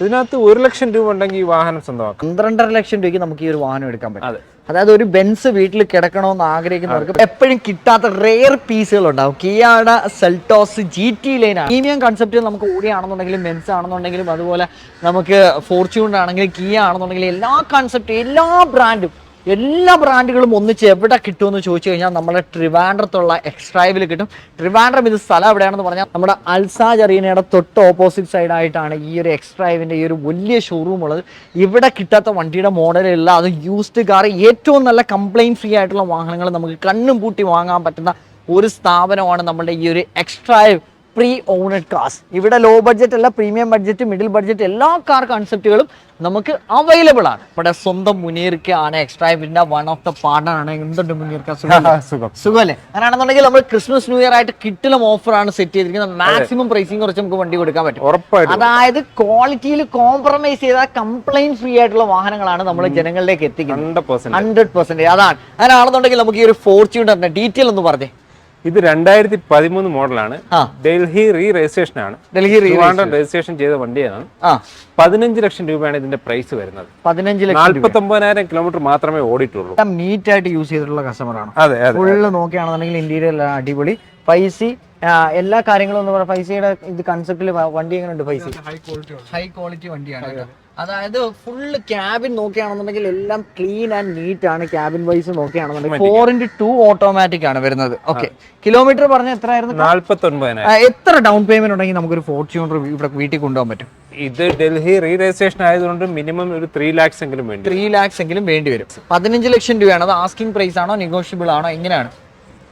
ഇതിനകത്ത് ഒരു ലക്ഷം രൂപ ഉണ്ടെങ്കിൽ ഈ വാഹനം സ്വന്തമാക്കാം. പന്ത്രണ്ടര ലക്ഷം രൂപയ്ക്ക് നമുക്ക് ഈ ഒരു വാഹനം എടുക്കാൻ പറ്റും. അതായത് ഒരു ബെൻസ് വീട്ടിൽ കിടക്കണമെന്ന് ആഗ്രഹിക്കുന്നവർക്ക് എപ്പോഴും കിട്ടാത്ത റെയർ പീസുകൾ ഉണ്ടാവും. കിയാട Seltos G T line premium concept നമുക്ക് ഓടിയാണെന്നുണ്ടെങ്കിലും ബെൻസ് ആണെന്നുണ്ടെങ്കിലും അതുപോലെ നമുക്ക് ഫോർച്യൂൺ ആണെങ്കിലും കിയ ആണെന്നുണ്ടെങ്കിലും എല്ലാ കൺസെപ്റ്റും എല്ലാ ബ്രാൻഡും എല്ലാ ബ്രാൻഡുകളും ഒന്നിച്ച് എവിടെ കിട്ടുമെന്ന് ചോദിച്ചു കഴിഞ്ഞാൽ നമ്മുടെ ട്രിവാൻഡ്രത്തുള്ള എക്സ്ട്രൈവിൽ കിട്ടും. ട്രിവാൻഡ്രം ഇത് സ്ഥലം എവിടെയാണെന്ന് പറഞ്ഞാൽ നമ്മുടെ അൽസാജ് അറീനയുടെ തൊട്ട് ഓപ്പോസിറ്റ് സൈഡായിട്ടാണ് ഈ ഒരു എക്സ്ട്രൈവിന്റെ ഈ ഒരു വലിയ ഷോറൂം ഉള്ളത്. ഇവിടെ കിട്ടാത്ത വണ്ടിയുടെ മോഡലില്ല അത് യൂസ്ഡ് കാർ ഏറ്റവും നല്ല കംപ്ലൈന്റ് ഫ്രീ ആയിട്ടുള്ള വാഹനങ്ങൾ നമുക്ക് കണ്ണും പൂട്ടി വാങ്ങാൻ പറ്റുന്ന ഒരു സ്ഥാപനമാണ് നമ്മുടെ ഈ ഒരു എക്സ്ട്രൈവ് പ്രീ ഓണഡ് കാർസ് ഇവിടെ ലോ ബഡ്ജറ്റ് അല്ല പ്രീമിയം ബഡ്ജറ്റ് മിഡിൽ ബഡ്ജറ്റ് എല്ലാ കാർ കൺസെപ്റ്റുകളും നമുക്ക് അവൈലബിൾ ആണ്. ഇവിടെ സ്വന്തം എക്സ്ട്രാ എക്സ്ട്രൈവിന്റെ വൺ ഓഫ് ദ പാർട്ണർ ആണ്. എന്തുണ്ട് മുനീർക്ക? സുഖം സുഖം. സുഖമല്ലേ അങ്ങനെയാണെന്നുണ്ടെങ്കിൽ നമ്മൾ ക്രിസ്മസ് ന്യൂ ഇയർ ആയിട്ട് കിട്ടിലും ഓഫറാണ് സെറ്റ് ചെയ്തിരിക്കുന്നത്. മാക്സിമം പ്രൈസിങ് കുറച്ച് നമുക്ക് വണ്ടി കൊടുക്കാൻ പറ്റും. അതായത് ക്വാളിറ്റിയിൽ കോംപ്രമൈസ് ചെയ്ത കംപ്ലൈന്റ് ഫ്രീ ആയിട്ടുള്ള വാഹനങ്ങളാണ് നമ്മൾ ജനങ്ങളിലേക്ക് എത്തിക്കുന്നത്. ഹൺഡ്രഡ് പെർസെന്റ് അതാണ്. അങ്ങനെയാണെന്നുണ്ടെങ്കിൽ നമുക്ക് ഈ ഒരു ഫോർച്യൂണറിന്റെ ഡീറ്റെയിൽ ഒന്ന് പറഞ്ഞേ. ഇത് രണ്ടായിരത്തി പതിമൂന്ന് മോഡലാണ് ഡൽഹി റീ രജിസ്ട്രേഷൻ ആണ് ഡൽഹി ട്രിവാൻഡ്രം രജിസ്ട്രേഷൻ. ചെയ്ത വണ്ടിയാണ്. പതിനഞ്ച് ലക്ഷം രൂപയാണ് ഇതിന്റെ പ്രൈസ് വരുന്നത്. പതിനഞ്ച് ലക്ഷം നാല്പത്തി ഒമ്പതിനായിരം കിലോമീറ്റർ മാത്രമേ ഓടിയിട്ടുള്ളൂ. നീറ്റ് ആയിട്ട് യൂസ് ചെയ്തിട്ടുള്ള കസ്റ്റമറാണ്. അതെ അതെ. ഫുള്ള് നോക്കുകയാണെന്നുണ്ടെങ്കിൽ ഇന്റീരിയർ അടിപൊളി. പൈസ എല്ലാ കാര്യങ്ങളും എന്ന് പറയുക പൈസയുടെ ഇത് കൺസെപ്റ്റിൽ വണ്ടി എങ്ങനെയുണ്ട് പൈസ ഹൈ ക്വാളിറ്റി വണ്ടിയാണ്. കേട്ടോ. അതായത് ഫുള്ള് ക്യാബിൻ നോക്കുകയാണെന്നുണ്ടെങ്കിൽ എല്ലാം ക്ലീൻ ആൻഡ് നീറ്റ് ആണ്. ക്യാബിൻ വൈസ് നോക്കുകയാണെന്നുണ്ടെങ്കിൽ ഫോർ ഇന്റു ടു ഓട്ടോമാറ്റിക് ആണ് വരുന്നത്. ഓക്കെ കിലോമീറ്റർ പറഞ്ഞ എത്ര ആയിരുന്നു? നാല്പത്തി ഒൻപതിനായിരം ആ, എത്ര ഡൗൺ പേയ്മെന്റ് ഉണ്ടെങ്കിൽ നമുക്കൊരു ഫോർച്യൂണർ ഇവിടെ വീട്ടിൽ കൊണ്ടുപോകാൻ പറ്റും? ഇത് ഡൽഹി റീ രജിസ്ട്രേഷൻ ആയതുകൊണ്ട് മിനിമം ഒരു ത്രീ ലാക്സ് എങ്കിലും വേണ്ടി ത്രീ ലാക്സ് എങ്കിലും വേണ്ടി വരും. പതിനഞ്ച് ലക്ഷം രൂപയാണ്. അത് ആസ്കിംഗ് പ്രൈസ് ആണോ നെഗോഷ്യബിൾ ആണോ എങ്ങനെയാണ്?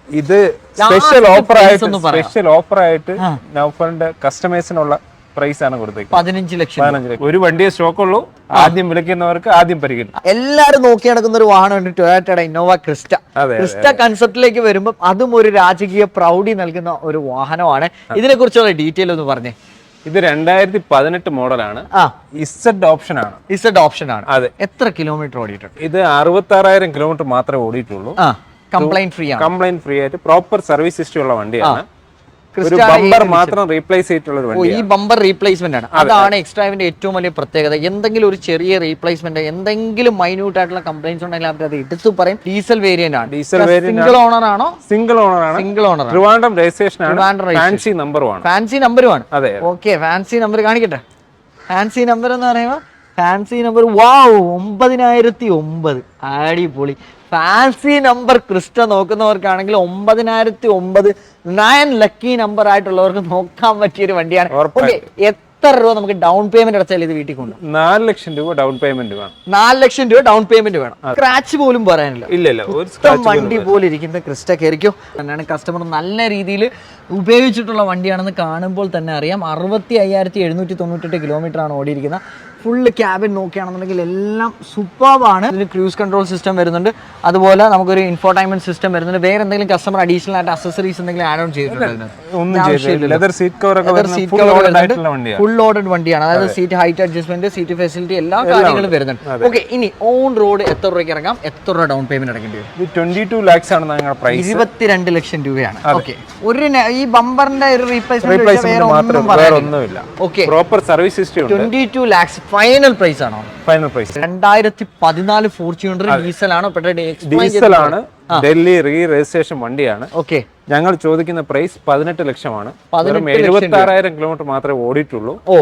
ഇത് സ്പെഷ്യൽ ഓഫർ ആയിട്ട് സ്പെഷ്യൽ ഓഫർ ആയിട്ട് നൗഫറിന്റെ കസ്റ്റമേഴ്സിനുള്ള പ്രൈസ് ആണ് കൊടുത്തേക്കുന്നത്. പതിനഞ്ച് ലക്ഷം പതിനഞ്ച് ലക്ഷം. ഒരു വണ്ടിയെ സ്റ്റോക്ക് ഉള്ളൂ. ആദ്യം വിളിക്കുന്നവർക്ക് ആദ്യം പരിഗണിക്കും. എല്ലാരും നോക്കി നടക്കുന്ന ഒരു വാഹനമുണ്ട് ടൊയാറ്റയുടെ ഇന്നോവ ക്രിസ്റ്റ ക്രിസ്റ്റ കൺസെപ്റ്റിലേക്ക് വരുമ്പോൾ അതും. ഒരു രാജകീയ പ്രൗഢി നൽകുന്ന ഒരു വാഹനമാണ്. ഇതിനെ കുറിച്ചുള്ള ഡീറ്റെയിൽ ഒന്ന് പറഞ്ഞേ. ഇത് രണ്ടായിരത്തി പതിനെട്ട് മോഡലാണ് ഇസഡ് ഓപ്ഷൻ ആണ്. ഇസഡ് ഓപ്ഷൻ ആണ്. അതെ. എത്ര കിലോമീറ്റർ ഓടിയിട്ടുണ്ട്? ഇത് അറുപത്തി ആറായിരം കിലോമീറ്റർ മാത്രമേ ഓടിയിട്ടുള്ളൂ. കംപ്ലൈന്റ് ഫ്രീ ആണ്. കംപ്ലൈന്റ് ഫ്രീ ആയിട്ട് പ്രോപ്പർ സർവീസ് ഹിസ്റ്ററി ഉള്ള വണ്ടിയാണ്. ഒരു ബമ്പർ മാത്രം റീപ്ലേസ് ചെയ്തിട്ടുള്ള ഈ ബമ്പർ റീപ്ലേസ്മെന്റ് ആണ്. അതാണ് എക്സ്ട്രാവിന്റെ ഏറ്റവും വലിയ പ്രത്യേകത. എന്തെങ്കിലും ഒരു ചെറിയ റീപ്ലേസ്മെന്റ് എന്തെങ്കിലും മൈന്യൂട്ട് ആയിട്ടുള്ള കംപ്ലൈൻസ് ഉണ്ടെങ്കിൽ അവർ അത് എടുത്തു പറയും. ഡീസൽ വേരിയന്റ് ആണ്. ഡീസൽ സിംഗിൾ ഓണർ ആണോ. സിംഗിൾ ഓണർ ആണ്? സിംഗിൾ ഓണർ ട്രിവാൻഡ്രം രജിസ്ട്രേഷൻ ആണ്. ഫാൻസി നമ്പറും ആണ്. ഫാൻസി നമ്പറുമാണ് അതെ ഓക്കെ ഫാൻസി നമ്പർ കാണിക്കട്ടെ? ഫാൻസി നമ്പർ എന്ന് പറയുമ്പോൾ ഫാൻസി നമ്പർ വാവ് ഒമ്പതിനായിരത്തി ഒമ്പത് അടിപൊളി. ഫാൻസി നമ്പർ ക്രിസ്റ്റ നോക്കുന്നവർക്കാണെങ്കിൽ ഒമ്പതിനായിരത്തി ഒമ്പത് നയൻ ലക്കി നമ്പർ ആയിട്ടുള്ളവർക്ക് നോക്കാൻ പറ്റിയ ഒരു വണ്ടിയാണ് എത്ര രൂപ നമുക്ക് ഡൗൺ പേയ്മെന്റ് അടച്ചാൽ ഇത് വീട്ടിൽ കൊണ്ട് നാല് ലക്ഷം രൂപ ഡൗൺ പേയ്മെന്റ് വേണം. നാല് ലക്ഷം രൂപ ഡൗൺ പേയ്മെന്റ് വേണം. സ്ക്രാച്ച് പോലും പറയാനില്ല. ഇല്ല വണ്ടി പോലും ഇരിക്കുന്ന ക്രിസ്റ്റ കയറിക്കോ തന്നെയാണ് കസ്റ്റമർ നല്ല രീതിയിൽ ഉപയോഗിച്ചിട്ടുള്ള വണ്ടിയാണെന്ന് കാണുമ്പോൾ തന്നെ അറിയാം. അറുപത്തി അയ്യായിരത്തി എഴുന്നൂറ്റി തൊണ്ണൂറ്റെട്ട് കിലോമീറ്റർ ആണ് ഓടിയിരിക്കുന്നത്. ഫുള്ള് ക്യാബിൻ നോക്കുകയാണെന്നുണ്ടെങ്കിൽ എല്ലാം സൂപ്പർബാണ് ഇതിന് ക്രൂസ് കൺട്രോൾ സിസ്റ്റം വരുന്നുണ്ട്. അതുപോലെ നമുക്കൊരു ഇൻഫോർടൈൻമെന്റ് സിസ്റ്റം വരുന്നുണ്ട്. വേറെ എന്തെങ്കിലും കസ്റ്റമർ അഡീഷണൽ ആയിട്ട് അസസറീസ് എന്തെങ്കിലും ആഡ് ഓൺ ചെയ്തിട്ടുണ്ട് ഫുൾ ലോഡഡ് വണ്ടിയാണ്. അതായത് seat height adjustment seat facility എല്ലാ കാര്യങ്ങളും വരുന്നുണ്ട്. ഓക്കെ ഇനി ഓൺ റോഡ് എത്ര രൂപയ്ക്ക് ഇറങ്ങാം? എത്ര രൂപ ഡൗൺ പേയ്മെന്റ് അടക്കേണ്ടി വരും? ഇത് ട്വന്റി ടു ലാക്സ് ആണ് ഞങ്ങളുടെ പ്രൈസ് ഇരുപത്തിരണ്ട് ലക്ഷം രൂപയാണ്. ഓക്കെ ഒരു ഈ ബമ്പറിന്റെ ഒരു റീപ്ലേസ്മെന്റ് വേറെ ഒന്നും proper service twenty two lakhs final price ആണോ? ഫൈനൽ പ്രൈസ് രണ്ടായിരത്തി പതിനാല് ഫോർച്യൂണർ ഡീസൽ ആണോ ഡൽഹി റീ രജിസ്ട്രേഷൻ വണ്ടിയാണ്. ഓക്കെ ഞങ്ങൾ ചോദിക്കുന്ന പ്രൈസ് പതിനെട്ട് ലക്ഷമാണ്. എഴുപത്തി ആറായിരം കിലോമീറ്റർ മാത്രമേ ഓടിയിട്ടുള്ളൂ. ഓ.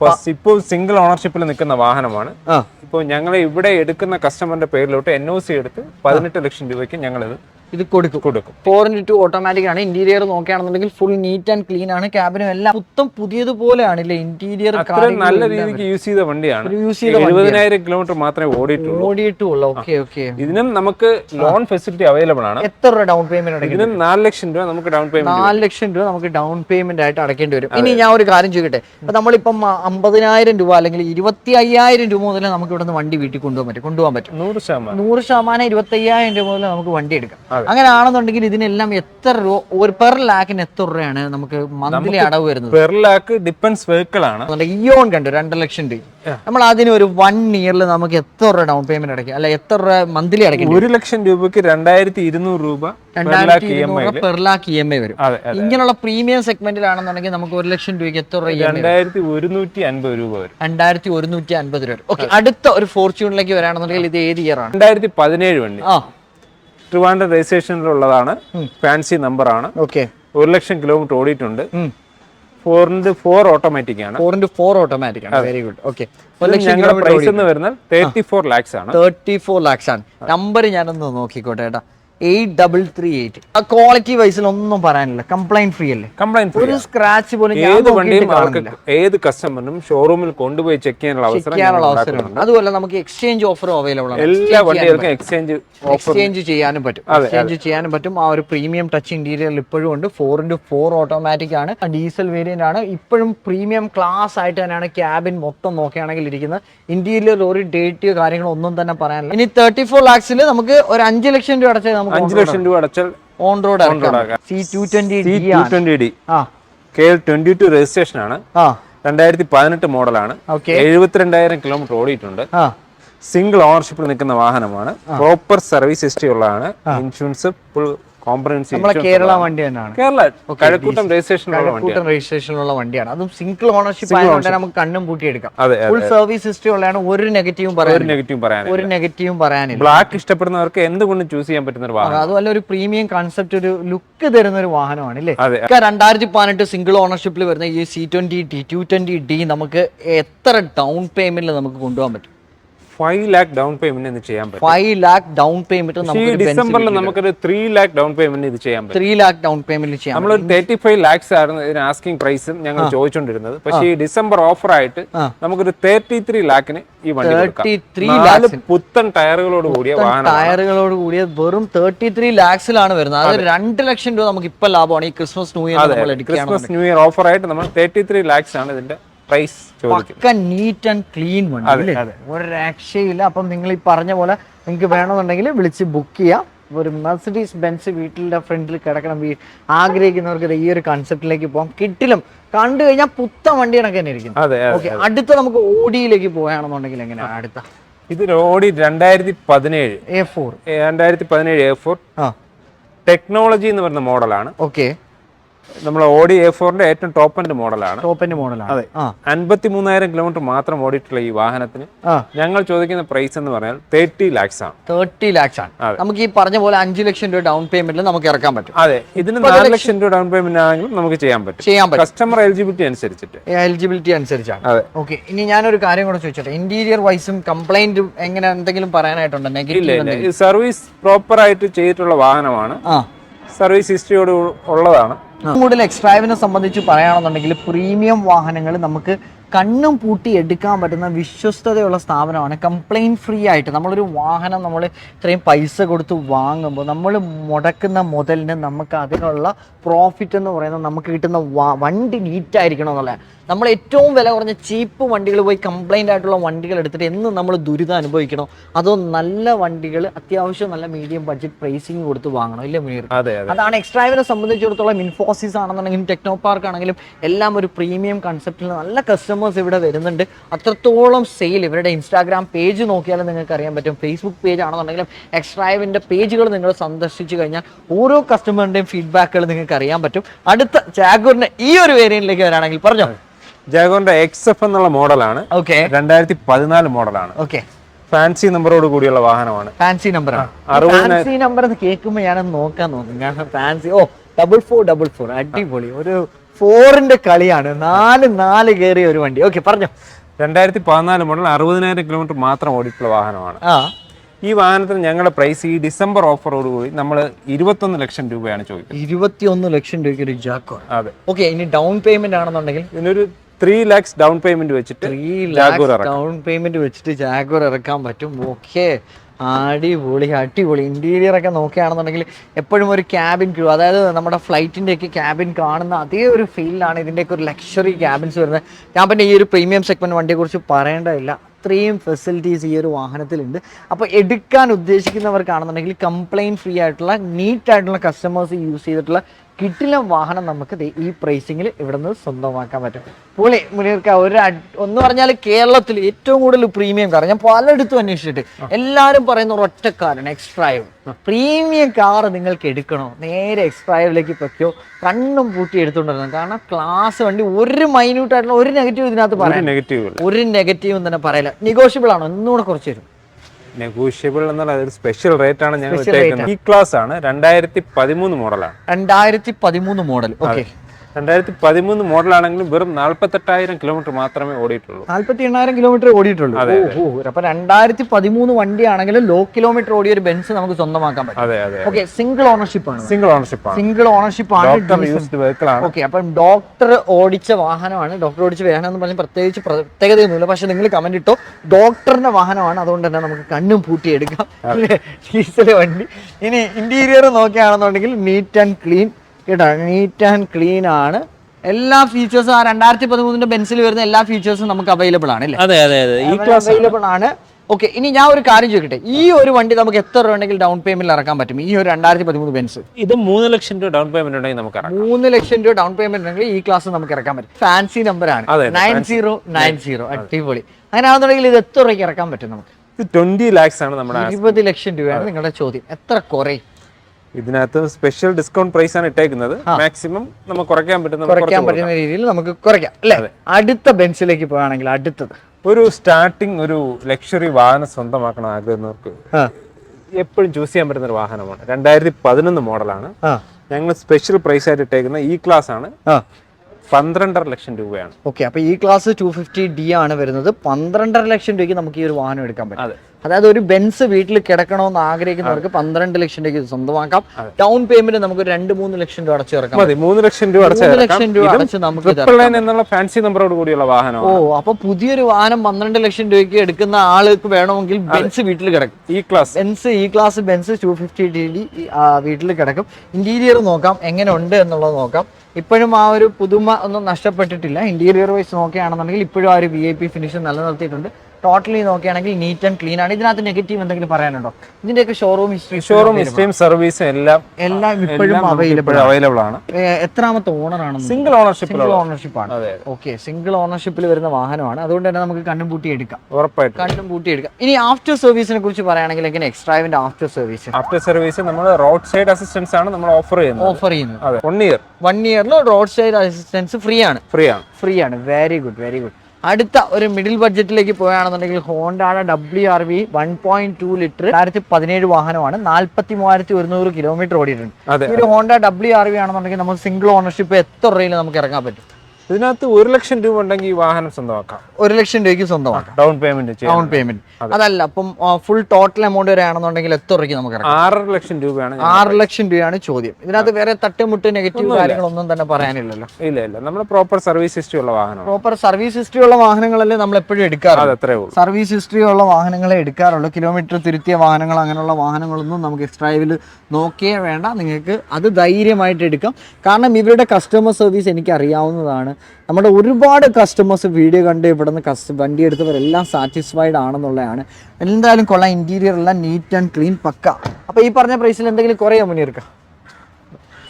ഫസ്റ്റ് ഇപ്പോൾ സിംഗിൾ ഓണർഷിപ്പിൽ നിൽക്കുന്ന വാഹനമാണ്. ഇപ്പൊ ഇപ്പോൾ ഞങ്ങൾ ഇവിടെ എടുക്കുന്ന കസ്റ്റമറിന്റെ പേരിലോട്ട് എൻ ഒ സി എടുത്ത് പതിനെട്ട് ലക്ഷം രൂപയ്ക്ക് ഞങ്ങൾ ഇത് ഇത് കൊടുക്കും. കൊടുക്കും. ഫോർ ഇന്റു ടു ഓട്ടോമാറ്റിക് ആണ്. ഇന്റീരിയർ നോക്കുകയാണെന്നുണ്ടെങ്കിൽ ഫുൾ നീറ്റ് ആൻഡ് ക്ലീൻ ആണ്. ക്യാബിനും എല്ലാം മൊത്തം പുതിയതുപോലെയാണ് ഇല്ലേ ഇന്റീരിയർ നല്ല രീതിക്ക് യൂസ് ചെയ്ത വണ്ടിയാണ്. യൂസ് ചെയ്ത എഴുപതിനായിരം കിലോമീറ്റർ മാത്രമേ ഓടിയിട്ടുള്ളൂ. ഓടിയിട്ടുള്ളൂ. ഓക്കെ ഓക്കെ ഇതിനും നമുക്ക് ലോൺ ഫെസിലിറ്റി അവൈലബിൾ ആണ്. എത്ര രൂപ ഡൗൺ പേയ്മെന്റ് അടക്കും ഇതിനും നാല് ലക്ഷം രൂപ നമുക്ക് ഡൗൺ പേയ്മെന്റ് നാല് ലക്ഷം രൂപ നമുക്ക് ഡൗൺ പേയ്മെന്റ് ആയിട്ട് അടയ്ക്കേണ്ടി വരും. ഇനി ഞാൻ ഒരു കാര്യം ചോദിക്കട്ടെ? അപ്പൊ നമ്മളിപ്പം അമ്പതിനായിരം രൂപ അല്ലെങ്കിൽ ഇരുപത്തി അയ്യായിരം രൂപ മുതൽ നമുക്ക് ഇവിടുന്ന് വണ്ടി വീട്ടിൽ കൊണ്ടുപോകാൻ പറ്റും. കൊണ്ടുപോകാൻ പറ്റും. നൂറ് ശതമാനം. നൂറ് ശതമാനം ഇരുപത്തി അയ്യായിരം രൂപ മുതൽ നമുക്ക് വണ്ടി എടുക്കാം. അങ്ങനെ ആണെന്നുണ്ടെങ്കിൽ ഇതിനെല്ലാം എത്ര രൂപ ഒരു പെർ ലാക്കിന് എത്ര രൂപയാണ് നമുക്ക് മന്ത്ലി അടവ് വരുന്നത്? പെർ ലാക്ക് ഡിപ്പെൻസ് വെഹിക്കിൾ ആണ്. ഇയോൺ കണ്ടു രണ്ട് ലക്ഷം രൂപ. നമ്മൾ അതിന് ഒരു വൺ ഇയറിൽ നമുക്ക് എത്ര രൂപ ഡൗൺ പേയ്മെന്റ് അടയ്ക്കും? അല്ല എത്ര രൂപ മന്ത്ലി അടയ്ക്കും ഒരു ലക്ഷം രൂപയ്ക്ക് രണ്ടായിരത്തി ഇരുന്നൂറ് രൂപ per lakh E M I വരും. ഇങ്ങനെയുള്ള പ്രീമിയം സെഗ്മെന്റിലാണെന്നുണ്ടെങ്കിൽ നമുക്ക് ഒരു ലക്ഷം രൂപയ്ക്ക് എത്ര രൂപ വരും? രണ്ടായിരത്തി ഒരുന്നൂറ്റി അൻപത് രൂപ വരും. രണ്ടായിരത്തി ഒരുന്നൂറ്റി അൻപത് രൂപ ഓക്കെ അടുത്ത ഒരു ഫോർച്യൂണിലേക്ക് വരാണെന്നുണ്ടെങ്കിൽ ഇത് ഏത് ഇയർ ആണ്? രണ്ടായിരത്തി പതിനേഴ് വണ്ടി. ആ. ട്രിവാൻഡ്രം രജിസ്ട്രേഷനിലുള്ളതാണ്. ഫാൻസി നമ്പർ ആണ് ഓക്കെ. ഒരു ലക്ഷം കിലോമീറ്റർ ഓടിയിട്ടുണ്ട്. ഫോറിന്റെ ഫോർ ഓട്ടോമാറ്റിക് ആണ്. ഫോർ ഇന്റു ഫോർ ഓട്ടോമാറ്റിക് ആണ്. Very good okay. ഞങ്ങളുടെ പ്രൈസ് എന്ന് വരുന്നത് തേർട്ടി ഫോർ ലാക്സ് ആണ്. തേർട്ടി ഫോർ ലാക്സ് ആണ് നമ്പർ ഞാനൊന്ന് നോക്കിക്കോട്ടെ ഏട്ടാ എയ്റ്റ് ഡബിൾ ത്രീ എയ്റ്റ്. ആ ക്വാളിറ്റി വൈസിൽ ഒന്നും പറയാനില്ല. കംപ്ലൈന്റ് ഫ്രീ അല്ലേ? കംപ്ലൈന്റ് ഒരു സ്ക്രാച്ച് പോലും ഏത് വണ്ടിയും ഏത് കസ്റ്റമറിനും ഷോറൂമിൽ കൊണ്ടുപോയി ചെക്ക് ചെയ്യാനുള്ള അവസരം ചെയ്യാനുള്ള അവസരമുണ്ട് അതുപോലെ നമുക്ക് എക്സ്ചേഞ്ച് ഓഫറും അവൈലബിൾ ആണ്. എല്ലാ വണ്ടികൾക്കും എക്സ്ചേഞ്ച് എക്സ്ചേഞ്ച് ചെയ്യാനും പറ്റും. എക്സ്ചേഞ്ച് ചെയ്യാനും പറ്റും. ആ ഒരു പ്രീമിയം ടച്ച് ഇന്റീരിയർ ഇപ്പോഴും ഉണ്ട്. ഫോർ ഇന്റു ഫോർ ഓട്ടോമാറ്റിക് ആണ്. ഡീസൽ വേരിയന്റ് ആണ്. ഇപ്പോഴും പ്രീമിയം ക്ലാസ് ആയിട്ട് തന്നെയാണ് ക്യാബിൻ മൊത്തം നോക്കുകയാണെങ്കിൽ ഇരിക്കുന്നത്. ഇന്റീരിയർ ഒരു ഡേറ്റ് കാര്യങ്ങളോ ഒന്നും തന്നെ പറയാനില്ല. ഇനി തേർട്ടി ഫോർ ലാക്സിൽ നമുക്ക് ഒരു അഞ്ച് ലക്ഷം രൂപ അടച്ചാൽ നമുക്ക് അഞ്ച് ലക്ഷം രൂപ അടച്ചാൽ on road C two twenty C two twenty D K L twenty two registration ആണ്. രണ്ടായിരത്തി പതിനെട്ട് മോഡലാണ്. എഴുപത്തിരണ്ടായിരം കിലോമീറ്റർ ഓടിയിട്ടുണ്ട്. സിംഗിൾ ഓണർഷിപ്പിൽ നിൽക്കുന്ന വാഹനമാണ്. പ്രോപ്പർ സർവീസ് ഹിസ്റ്ററി ഉള്ളതാണ്. ഇൻഷുറൻസ് ഫുൾ കോംപ്രഹെൻസീവ് നമ്മളെ കേരള വണ്ടി തന്നെയാണ്. കേരള കഴക്കൂട്ടം കൂട്ടം രജിസ്ട്രേഷനുള്ള വണ്ടിയാണ്. അതും സിംഗിൾ ഓണർഷിപ്പ് ആയതുകൊണ്ട് നമുക്ക് കണ്ണും പൂട്ടിയെടുക്കാം. ഫുൾ സർവീസ് ഹിസ്റ്ററി ഉള്ളതാണ് ഒരു നെഗറ്റീവും ഒരു പറയാനില്ല നെഗറ്റീവ് പറയാൻ ഒരു നെഗറ്റീവും പറയാനില്ല. ബ്ലാക്ക് ഇഷ്ടപ്പെടുന്നവർക്ക് എന്തുകൊണ്ട് ചൂസ് ചെയ്യാൻ പറ്റുന്ന ഒരു വാഹനം. അതുപോലെ ഒരു പ്രീമിയം കൺസെപ്റ്റ് ഒരു ലുക്ക് തരുന്ന ഒരു വാഹനമാണ് അല്ലേ? രണ്ടായിരത്തി പതിനെട്ട് സിംഗിൾ ഓണർഷിപ്പിൽ വരുന്ന ഈ C twenty T two twenty D നമുക്ക് എത്ര ഡൗൺ പേയ്മെന്റിൽ നമുക്ക് കൊണ്ടുപോകാൻ പറ്റും? ഫൈവ് ലാക്ക് ഡൗൺ പേയ്മെന്റ് ഇത് ചെയ്യാൻ പറ്റും. ഫൈവ് ലാക്ക് ഡൗൺ പേയ്മെന്റ് ഈ നമുക്ക് ഡിസംബറിൽ നമുക്കൊരു ത്രീ ലാക്ക് ഡൗൺ പേയ്മെന്റ് ഇത് ചെയ്യാൻ പറ്റും. ത്രീ ലാക്ക് ഡൗൺ പേയ്മെന്റ് ചെയ്യാം നമ്മൾ തേർട്ടി ഫൈവ് ലാക്സ് ആയിരുന്നു ഇതിന് ആസ്കിംഗ് പ്രൈസും ഞങ്ങൾ ചോദിച്ചുകൊണ്ടിരുന്നത് പക്ഷേ ഈ ഡിസംബർ ഓഫർ ആയിട്ട്. നമുക്കൊരു തേർട്ടി ത്രീ ലാക്കിന് ഈ വണ്ടി നാല് പുത്തൻ ടയറുകളോട് കൂടിയ ടയറുകളോട് കൂടിയ വെറും തേർട്ടി ത്രീ ലാക്സിലാണ് വരുന്നത്. അതായത് രണ്ട് ലക്ഷം രൂപ നമുക്ക് ഇപ്പൊ ലാഭമാണ്. ഈ Christmas new year Christmas new year offer ആയിട്ട് നമ്മൾ തേർട്ടി ത്രീ ലാക്സ് ആണ് ഇതിന്റെ price pukka neat and clean വണ്ടി ഒരു രക്ഷയില്ല അപ്പം നിങ്ങൾ ഈ പറഞ്ഞ പോലെ നിങ്ങൾക്ക് വേണമെന്നുണ്ടെങ്കിൽ വിളിച്ച് ബുക്ക് ചെയ്യാം. ഒരു മെർസിഡീസ് ബെൻസ് വീട്ടിലെ ഫ്രണ്ടിൽ കിടക്കണം. വീ ആഗ്രഹിക്കുന്നവർക്ക് ഈ ഒരു കൺസെപ്റ്റിലേക്ക് പോകാം. കിട്ടിലും കണ്ടു കഴിഞ്ഞാൽ പുത്ത വണ്ടി കണക്ക് തന്നെ ഇരിക്കും ഓക്കെ അടുത്ത നമുക്ക് ഓടിയിലേക്ക് പോവുകയാണെന്നുണ്ടെങ്കിൽ എങ്ങനെയാണ് അടുത്ത. ഇത് ഓടി രണ്ടായിരത്തി പതിനേഴ് എ ഫോർ രണ്ടായിരത്തി പതിനേഴ് എ ഫോർ ടെക്നോളജി എന്ന് പറയുന്ന മോഡലാണ് ഓക്കെ നമ്മൾ ഓഡി എ ഫോറിന്റെ ഏറ്റവും ടോപ്പ് എൻഡ് മോഡലാണ് ടോപ്പ് എൻഡ് മോഡലാണ് അതെ. അൻപത്തി മൂന്നായിരം കിലോമീറ്റർ മാത്രം ഓടിയിട്ടുള്ള ഈ വാഹനത്തിന് ഞങ്ങൾ ചോദിക്കുന്ന പ്രൈസ് എന്ന് പറഞ്ഞാൽ തേർട്ടി ലാക്സ് ആണ്. തേർട്ടി ലാക്സ് ആണ്. നമുക്ക് ഈ പറഞ്ഞ പോലെ അഞ്ച് ലക്ഷം രൂപ ഡൗൺ പേയ്മെന്റിൽ നമുക്ക് ഇറക്കാൻ പറ്റും. അതെ. ഇതിന് നാല് ലക്ഷം രൂപ ഡൗൺ പേയ്മെന്റ് ആണെങ്കിലും നമുക്ക് ചെയ്യാൻ പറ്റും. ചെയ്യാൻ പറ്റും. കസ്റ്റമർ എലിജിബിലിറ്റി അനുസരിച്ചിട്ട്. എലിജിബിലിറ്റി അനുസരിച്ചാണ്. അതെ. ഓക്കെ ഇനി ഞാനൊരു കാര്യം കൂടെ ചോദിച്ചോട്ടെ. ഇന്റീരിയർ വൈസും കംപ്ലൈന്റും എങ്ങനെ എന്തെങ്കിലും പറയാനായിട്ടുണ്ടോ? നെഗറ്റീവ് സർവീസ് പ്രോപ്പർ ആയിട്ട് ചെയ്തിട്ടുള്ള വാഹനമാണ്. സർവീസ് ഹിസ്റ്ററിയോട് ഉള്ളതാണ്. കൂടുതൽ എക്സ്ട്രാവിനെ സംബന്ധിച്ച് പറയുകയാണെന്നുണ്ടെങ്കിൽ പ്രീമിയം വാഹനങ്ങൾ നമുക്ക് കണ്ണും പൂട്ടി എടുക്കാൻ പറ്റുന്ന വിശ്വസ്തതയുള്ള സ്ഥാപനമാണ് കംപ്ലൈന്റ് ഫ്രീ ആയിട്ട്. നമ്മളൊരു വാഹനം നമ്മൾ ഇത്രയും പൈസ കൊടുത്ത് വാങ്ങുമ്പോൾ നമ്മൾ മുടക്കുന്ന മുതലിന് നമുക്ക് അതിനുള്ള പ്രോഫിറ്റ് എന്ന് പറയുന്നത് നമുക്ക് കിട്ടുന്ന വണ്ടി വണ്ടി നീറ്റായിരിക്കണം എന്നുള്ള നമ്മൾ ഏറ്റവും വില കുറഞ്ഞ ചീപ്പ് വണ്ടികൾ പോയി കംപ്ലൈന്റ് ആയിട്ടുള്ള വണ്ടികൾ എടുത്തിട്ട് എന്ന് നമ്മൾ ദുരിതം അനുഭവിക്കണം? അതോ നല്ല വണ്ടികൾ അത്യാവശ്യം നല്ല മീഡിയം ബഡ്ജറ്റ് പ്രൈസിങ് കൊടുത്ത് വാങ്ങണം? ഇല്ല മുനീർ? അതെ അതെ. അതാണ് എക്സ്ട്രാവിനെ സംബന്ധിച്ചിടത്തോളം ഇൻഫോസിസ് ആണെന്നുണ്ടെങ്കിലും ടെക്നോ പാർക്ക് ആണെങ്കിലും എല്ലാം ഒരു പ്രീമിയം കൺസെപ്റ്റിൽ നല്ല കസ്റ്റമേഴ്സ് ഇവിടെ വരുന്നുണ്ട്. അത്രത്തോളം സെയിൽ ഇവരുടെ ഇൻസ്റ്റാഗ്രാം പേജ് നോക്കിയാലും നിങ്ങൾക്ക് അറിയാൻ പറ്റും. ഫേസ്ബുക്ക് പേജ് ആണെന്നുണ്ടെങ്കിലും എക്സ്ട്രൈവിന്റെ പേജുകൾ നിങ്ങൾ സന്ദർശിച്ചു കഴിഞ്ഞാൽ ഓരോ കസ്റ്റമറിന്റെയും ഫീഡ്ബാക്കുകൾ നിങ്ങൾക്ക് അറിയാൻ പറ്റും. അടുത്ത ജാഗൂറിന്റെ ഈ ഒരു വേരിയന്റിലേക്ക് വരാണെങ്കിൽ പറഞ്ഞോ? ജാഗോറിന്റെ എക്സ് എഫ് എന്നുള്ള മോഡലാണ് ഓക്കെ രണ്ടായിരത്തി പതിനാല് മോഡലാണ് ഓക്കെ ഫാൻസി നമ്പറോട് കൂടിയുള്ള വാഹനമാണ്. ഫാൻസി നമ്പർ ഫാൻസി നമ്പർ എന്ന് കേൾക്കുമ്പോൾ ഞാൻ നോക്കാൻ നോക്കും കാരണം fancy O double four double four അടിപൊളി. ഒരു ഫോറിന്റെ കളിയാണ്. നാല് നാല് കയറിയ ഒരു വണ്ടി. ഓക്കെ പറഞ്ഞു. രണ്ടായിരത്തി പതിനാല് മോഡൽ അറുപതിനായിരം കിലോമീറ്റർ മാത്രം ഓടിയിട്ടുള്ള വാഹനമാണ്. ആ. ഈ വാഹനത്തിന് ഞങ്ങളുടെ പ്രൈസ് ഈ ഡിസംബർ ഓഫറോട് കൂടി നമ്മൾ ഇരുപത്തൊന്ന് ലക്ഷം രൂപയാണ് ചോദിക്കുന്നത്. ഇരുപത്തിയൊന്ന് ലക്ഷം രൂപയ്ക്ക് ഒരു ജാക്കോ അതെ. ഓക്കെ ഇനി ഡൗൺ പേയ്മെന്റ് ആണെന്നുണ്ടെങ്കിൽ? ഇതിനൊരു ത്രീ ലാക്സ് ഡൗൺ പേയ്മെന്റ് വെച്ചിട്ട് ത്രീ ലാക്സ് ഡൗൺ പേയ്മെന്റ് വെച്ചിട്ട് ജാഗോർ ഇറക്കാൻ പറ്റും. ഓക്കെ അടിപൊളി അടിപൊളി. ഇന്റീരിയർ ഒക്കെ നോക്കുകയാണെന്നുണ്ടെങ്കിൽ എപ്പോഴും ഒരു ക്യാബിൻ ക്യൂ അതായത് നമ്മുടെ ഫ്ലൈറ്റിന്റെ ഒക്കെ ക്യാബിൻ കാണുന്ന അതേ ഒരു ഫീലിലാണ് ഇതിന്റെയൊക്കെ ഒരു ലക്ഷറി ക്യാബിൻസ് വരുന്നത്. ഞാൻ പിന്നെ ഈ ഒരു പ്രീമിയം സെഗ്മെന്റ് വണ്ടിയെക്കുറിച്ച് പറയേണ്ടതില്ല. അത്രയും ഫെസിലിറ്റീസ് ഈ ഒരു വാഹനത്തിലുണ്ട്. അപ്പോൾ എടുക്കാൻ ഉദ്ദേശിക്കുന്നവർക്കാണെന്നുണ്ടെങ്കിൽ കംപ്ലയിന്റ് ഫ്രീ ആയിട്ടുള്ള നീറ്റ് ആയിട്ടുള്ള കസ്റ്റമേഴ്സ് യൂസ് ചെയ്തിട്ടുള്ള കിട്ടിലും വാഹനം നമുക്ക് ഈ പ്രൈസിങ്ങിൽ ഇവിടെ നിന്ന് സ്വന്തമാക്കാൻ പറ്റും. പുള്ളി മുനീർക്ക ഒരു ഒന്ന് പറഞ്ഞാൽ കേരളത്തിൽ ഏറ്റവും കൂടുതൽ പ്രീമിയം കാർ ഞാൻ പലയിടത്തും അന്വേഷിച്ചിട്ട് എല്ലാവരും പറയുന്ന ഒരൊറ്റ കാറാണ് എക്സ്ട്രൈവ് പ്രീമിയം കാർ നിങ്ങൾക്ക് എടുക്കണോ? നേരെ എക്സ്ട്രായവിലേക്ക് പൊയ്ക്കോ. കണ്ണും പൂട്ടി എടുത്തുകൊണ്ടിരുന്നു കാരണം ക്ലാസ് വണ്ടി ഒരു മൈന്യൂട്ട് ആയിട്ടുള്ള ഒരു നെഗറ്റീവ് ഇതിനകത്ത് പറയാം ഒരു നെഗറ്റീവും തന്നെ പറയില്ല. നെഗോഷ്യബിൾ ആണോ. ഒന്നുകൂടെ കുറച്ച് തരും. നെഗോഷ്യബിൾ എന്നുള്ള ഒരു സ്പെഷ്യൽ റേറ്റ് ആണ് ഞാൻ ഈ ക്ലാസ് ആണ് രണ്ടായിരത്തി പതിമൂന്ന് മോഡലാണ് രണ്ടായിരത്തി പതിമൂന്ന് മോഡൽ ഓക്കെ രണ്ടായിരത്തി പതിമൂന്ന് മോഡലാണെങ്കിലും വെറും നാല്പത്തെട്ടായിരം കിലോമീറ്റർ മാത്രമേ ഓടിയിട്ടുള്ളൂ. നാല്പത്തി എണ്ണായിരം കിലോമീറ്റർ ഓടിയിട്ടുള്ളൂ. അപ്പൊ രണ്ടായിരത്തി പതിമൂന്ന് വണ്ടിയാണെങ്കിലും ലോ കിലോമീറ്റർ ഓടിയ ഒരു ബെൻസ് നമുക്ക് സ്വന്തമാക്കാൻ പറ്റും. ഓക്കെ സിംഗിൾ ഓണർഷിപ്പ് ആണ്. സിംഗിൾ ഓണർഷിപ്പ് ആണ്. സിംഗിൾ ഓണർഷിപ്പ് ആണ് യൂസ്ഡ് വെഹിക്കിൾ ആണ്. ഓക്കെ അപ്പം ഡോക്ടർ ഓടിച്ച വാഹനമാണ്. ഡോക്ടർ ഓടിച്ച വാഹനം എന്ന് പറഞ്ഞാൽ പ്രത്യേകിച്ച് പ്രത്യേകതയൊന്നുമില്ല. പക്ഷെ നിങ്ങൾ കമന്റ് ഇട്ടോ ഡോക്ടറിന്റെ വാഹനമാണ്. അതുകൊണ്ട് തന്നെ നമുക്ക് കണ്ണും പൂട്ടിയെടുക്കാം. ഡീസൽ വണ്ടി. ഇനി ഇന്റീരിയർ നോക്കുകയാണെന്നുണ്ടെങ്കിൽ നീറ്റ് ആൻഡ് ക്ലീൻ കേട്ടോ നീറ്റ് ആൻഡ് ക്ലീൻ ആണ്. എല്ലാ ഫീച്ചേഴ്സും ആ രണ്ടായിരത്തി പതിമൂന്നിന്റെ ബെൻസിൽ വരുന്ന എല്ലാ ഫീച്ചേഴ്സും നമുക്ക് അവൈലബിൾ ആണ് അല്ലേ? അവൈലബിൾ ആണ്. ഓക്കെ ഇനി ഞാൻ ഒരു കാര്യം ചോദിക്കട്ടെ. ഈ ഒരു വണ്ടി നമുക്ക് എത്ര രൂപ ഉണ്ടെങ്കിൽ ഡൗൺ പേയ്മെന്റ് ഇറക്കാൻ പറ്റും? ഈ ഒരു രണ്ടായിരത്തി പതിമൂന്ന് ബെൻസ് ഇത് മൂന്ന് ലക്ഷം രൂപ ഡൗൺ പേയ്മെന്റ് ഉണ്ടെങ്കിൽ നമുക്ക് മൂന്ന് ലക്ഷം രൂപ ഡൗൺ പേയ്മെന്റ് ഉണ്ടെങ്കിൽ ഈ ക്ലാസ് നമുക്ക് ഇറക്കാൻ പറ്റും. ഫാൻസി നമ്പർ ആണ്. നയൻ സീറോ നയൻ സീറോ അടിപൊളി. അങ്ങനെയാണെന്നുണ്ടെങ്കിൽ ഇത് എത്ര രൂപയ്ക്ക് ഇറക്കാൻ പറ്റും നമുക്ക്? ഇത് ട്വന്റി ലാക്സ് ആണ് നമ്മുടെ ഇരുപത് ലക്ഷം രൂപയാണ് നിങ്ങളുടെ ചോദ്യം. എത്ര കുറയും? ഇതിനകത്ത് സ്പെഷ്യൽ ഡിസ്കൗണ്ട് പ്രൈസ് ആണ് ഇട്ടേക്കുന്നത്. മാക്സിമം നമുക്ക് കുറയ്ക്കാൻ പറ്റുന്ന കുറയ്ക്കാൻ പറ്റുന്ന രീതിയിൽ നമുക്ക് കുറയ്ക്കാം അല്ലേ? അടുത്ത ബെൻസിലേക്ക് പോവുകയാണെങ്കിൽ അടുത്തത്. ഒരു സ്റ്റാർട്ടിങ് ഒരു ലക്ഷറി വാഹനം സ്വന്തമാക്കണം ആഗ്രഹിക്കുന്നവർക്ക് എപ്പോഴും ചൂസ് ചെയ്യാൻ പറ്റുന്ന ഒരു വാഹനമാണ്. രണ്ടായിരത്തി പതിനൊന്ന് മോഡലാണ് ഞങ്ങൾ സ്പെഷ്യൽ പ്രൈസ് ആയിട്ട് ഇട്ടേക്കുന്ന ഇ ക്ലാസ് ആണ്. പന്ത്രണ്ടര ലക്ഷം രൂപയാണ്. ഓക്കെ അപ്പൊ ഈ ക്ലാസ് ടു ഫിഫ്റ്റി ഡി ആണ് വരുന്നത്. പന്ത്രണ്ടര ലക്ഷം രൂപയ്ക്ക് നമുക്ക് ഈ ഒരു വാഹനം എടുക്കാൻ പറ്റും. അതായത് ഒരു ബെൻസ് വീട്ടിൽ കിടക്കണമെന്ന് ആഗ്രഹിക്കുന്നവർക്ക് പന്ത്രണ്ട് ലക്ഷം രൂപയ്ക്ക് സ്വന്തമാക്കാം. ഡൗൺ പേയ്മെന്റ് നമുക്ക് രണ്ട് മൂന്ന് ലക്ഷം രൂപ അടച്ചു ചേർക്കാം. മതി മൂന്ന് ലക്ഷം രൂപ. ലക്ഷം രൂപ അടച്ച് നമുക്ക് എന്നുള്ള ഫാൻസി നമ്പറോട് കൂടിയുള്ള ഓ വാഹനമാണ് അപ്പൊ പുതിയൊരു വാഹനം പന്ത്രണ്ട് ലക്ഷം രൂപയ്ക്ക് എടുക്കുന്ന ആൾക്ക് വേണമെങ്കിൽ ബെൻസ് വീട്ടിൽ കിടക്കും. E class Benz E class Benz two fifty D വീട്ടിൽ കിടക്കും. ഇന്റീരിയർ നോക്കാം എങ്ങനെ ഉണ്ട് എന്നുള്ളത് നോക്കാം. ഇപ്പോഴും ആ ഒരു പുതുമ ഒന്നും നഷ്ടപ്പെട്ടിട്ടില്ല. ഇന്റീരിയർ വൈസ് നോക്കുകയാണെന്നുണ്ടെങ്കിൽ ഇപ്പോഴും ആ ഒരു വി ഐ പി ഫിനിഷ് നിലനിർത്തിയിട്ടുണ്ട്. ടോട്ടലി നോക്കുകയാണെങ്കിൽ നീറ്റ് ആൻഡ് ക്ലീൻ ആണ്. ഇതിനകത്ത് നെഗറ്റീവ് എന്തെങ്കിലും പറയാനുണ്ടോ? ഇതിന്റെയൊക്കെ ഷോറൂം ഹിസ്റ്ററി ഷോറൂം ഹിസ്റ്ററിയും സർവീസും എല്ലാം എല്ലാം ഇപ്പോഴും അവൈലബിൾ അവൈലബിൾ ആണ്. എത്രാമത്തെ ഓണർ ആണ് സിംഗിൾ ഓണർഷിപ്പ് സിംഗിൾ ഓണർഷിപ്പ് ആണ്. ഓക്കെ സിംഗിൾ ഓണർഷിപ്പിൽ വരുന്ന വാഹനമാണ്. അതുകൊണ്ട് തന്നെ നമുക്ക് കണ്ണും പൂട്ടി എടുക്കാം. ഉറപ്പായിട്ടും. കണ്ണും പൂട്ടി എടുക്കാം. ഇനി ആഫ്റ്റർ സർവീസിനെ കുറിച്ച് പറയുകയാണെങ്കിൽ എങ്ങനെ? എക്സ്ട്രാവിന്റെ ആഫ്റ്റർ സർവീസ് ആഫ്റ്റർ സർവീസ് നമ്മൾ റോഡ് സൈഡ് അസിസ്റ്റൻസ് ആണ് നമ്മൾ ഓഫർ ചെയ്യുന്നത്. ഓഫർ ചെയ്യുന്നത്. വൺ ഇയർ വൺ ഇയറിൽ റോഡ് സൈഡ് അസിസ്റ്റൻസ് ഫ്രീ ആണ്. ഫ്രീ ആണ്. ഫ്രീ ആണ്. വെരി ഗുഡ് വെരി ഗുഡ് അടുത്ത ഒരു മിഡിൽ ബഡ്ജറ്റിലേക്ക് പോവുകയാണെന്നുണ്ടെങ്കിൽ ഹോണ്ടാണ് W R V one point two litre രണ്ടായിരത്തി പതിനേഴ് വാഹനമാണ്. നാല്പത്തി മൂവായിരത്തി ഒരുന്നൂറ് കിലോമീറ്റർ ഓടിയിട്ടുണ്ട് ഈ ഒരു ഹോണ്ട ഡബ്ല്യു ആർ വി ആണെന്നുണ്ടെങ്കിൽ നമുക്ക് സിംഗിൾ ഓണർഷിപ്പ് എത്ര രൂപയിൽ നമുക്ക് ഇറങ്ങാൻ പറ്റും? ഇതിനകത്ത് ഒരു ലക്ഷം രൂപ ഉണ്ടെങ്കിൽ ഈ വാഹനം സ്വന്തമാക്കാം. ഒരു ലക്ഷം രൂപയ്ക്ക് സ്വന്തമാക്കാം. ഡൗൺ പേയ്മെന്റ് ഡൗൺ പേയ്മെന്റ് അതല്ല അപ്പം ഫുൾ ടോട്ടൽ എമൗണ്ട് വരെയാണെന്നുണ്ടെങ്കിൽ എത്ര രൂപയ്ക്ക് നമുക്ക് ആറ് ലക്ഷം രൂപയാണ് ആറ് ലക്ഷം രൂപയാണ് ചോദ്യം. ഇതിനകത്ത് വേറെ തട്ടുമുട്ട് നെഗറ്റീവ് കാര്യങ്ങളൊന്നും തന്നെ പറയാനില്ലല്ലോ. ഇല്ല ഇല്ല. നമ്മൾ പ്രോപ്പർ സർവീസ് ഹിസ്റ്ററി ഉള്ള വാഹനം പ്രോപ്പർ സർവീസ് ഹിസ്റ്ററി ഉള്ള വാഹനങ്ങളല്ലേ നമ്മൾ എപ്പോഴും എടുക്കാറ്? അത് അത്രേ ഉള്ളൂ. സർവീസ് ഹിസ്റ്ററി ഉള്ള വാഹനങ്ങളെ എടുക്കാറുള്ളൂ. കിലോമീറ്റർ തിരുത്തിയ വാഹനങ്ങൾ അങ്ങനെയുള്ള വാഹനങ്ങളൊന്നും നമുക്ക് എക്സ്ട്രാവിൽ നോക്കിയേ വേണ്ട. നിങ്ങൾക്ക് അത് ധൈര്യമായിട്ട് എടുക്കാം. കാരണം ഇവരുടെ കസ്റ്റമർ സർവീസ് എനിക്ക് അറിയാവുന്നതാണ്. നമ്മുടെ ഒരുപാട് കസ്റ്റമേഴ്സ് വീഡിയോ കണ്ട് ഇവിടെ നിന്ന് കസ്റ്റ വണ്ടി എടുത്തവരെല്ലാം സാറ്റിസ്ഫൈഡ് ആണെന്നുള്ളതാണ്. എന്തായാലും കൊള്ളാം. ഇന്റീരിയർ എല്ലാം നീറ്റ് ആൻഡ് ക്ലീൻ പക്ക. അപ്പോൾ ഈ പറഞ്ഞ പ്രൈസിൽ എന്തെങ്കിലും കുറയോ എടുക്കാം